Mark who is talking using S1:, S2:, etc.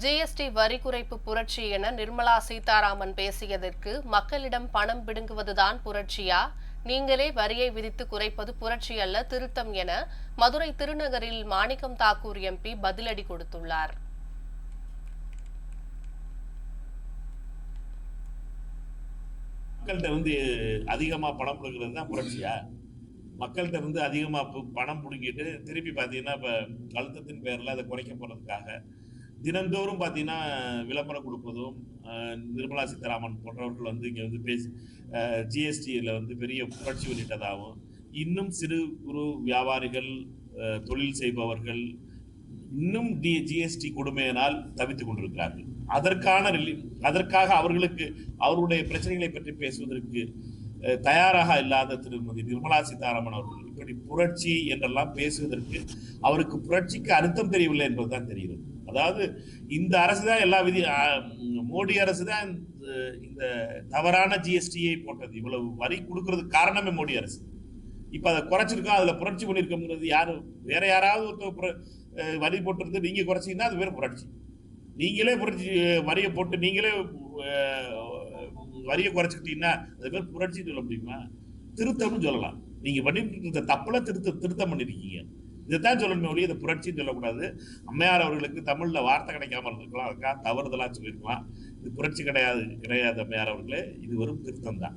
S1: GST வரி குறைப்பு புரட்சி என நிர்மலா சீதாராமன் பேசியதற்கு மக்களிடம் பணம் பிடுங்குவதுதான் புரட்சியா? நீங்களே வரியை விதித்து குறைப்பது புரட்சி அல்ல திருத்தம் என மதுரை திருநகரில் மாணிக்கம் தாக்கூர் எம்பி பதிலடி கொடுத்துள்ளார்.
S2: மக்கள்கிட்ட வந்து அதிகமாக பணம் பிடுங்கிறது தான் புரட்சியா? மக்கள்கிட்ட வந்து அதிகமாக பணம் பிடுங்கிட்டு திருப்பி பார்த்தீங்கன்னா இப்போ அழுத்தத்தின் பேரில் அதை குறைக்க போகிறதுக்காக தினந்தோறும் பார்த்தீங்கன்னா விளம்பரம் கொடுப்பதும் நிர்மலா சீதாராமன் போன்றவர்கள் வந்து இங்கே வந்து பேசி ஜிஎஸ்டியில் வந்து பெரிய புரட்சி வெளியிட்டதாகவும் இன்னும் சிறு குறு வியாபாரிகள் தொழில் செய்பவர்கள் இன்னும் டி ஜிஎஸ்டி கொடுமையினால் தவித்துக் கொண்டிருக்கிறார்கள். அதற்கான ரிலீ அதற்காக அவர்களுக்கு அவருடைய பிரச்சனைகளை பற்றி பேசுவதற்கு தயாராக இல்லாத திருமதி நிர்மலா சீதாராமன் அவர்கள் இப்படி புரட்சி என்றெல்லாம் பேசுவதற்கு அவருக்கு புரட்சிக்கு அர்த்தம் தெரியவில்லை என்பதுதான் தெரிகிறது. அதாவது இந்த அரசு தான் எல்லா விதி மோடி அரசு தான் இந்த- தவறான ஜிஎஸ்டியை போட்டது. இவ்வளவு வரி கொடுக்கறதுக்கு காரணமே மோடி அரசு. இப்ப அதை குறைச்சிருக்கோம் அதுல புரட்சி பண்ணிருக்கோங்கிறது யாரு? வேற யாராவது ஒருத்தர் புர- வரி போட்டிருந்து நீங்க குறைச்சீங்கன்னா அது வேற புரட்சி. நீங்களே புரட்சி வரியை போட்டு நீங்களே வரியை குறைச்சிக்கிட்டீங்கன்னா அது பேர் புரட்சின்னு சொல்ல முடியுமா? திருத்தம்னு சொல்லலாம். நீங்க பண்ணிட்டு இருந்த தப்புல திருத்த திருத்தம் பண்ணிருக்கீங்க. இதைத்தான் சொல்லணுமே ஒழிய இதை புரட்சின்னு சொல்லக்கூடாது. அம்மையார் அவர்களுக்கு தமிழில் வார்த்தை கிடைக்காம இருந்திருக்கலாம். அதுக்காக தவறுதலாக சொல்லியிருக்கலாம். இது புரட்சி கிடையாது கிடையாது அம்மையார் அவர்களே. இது வெறும் திருத்தம் தான்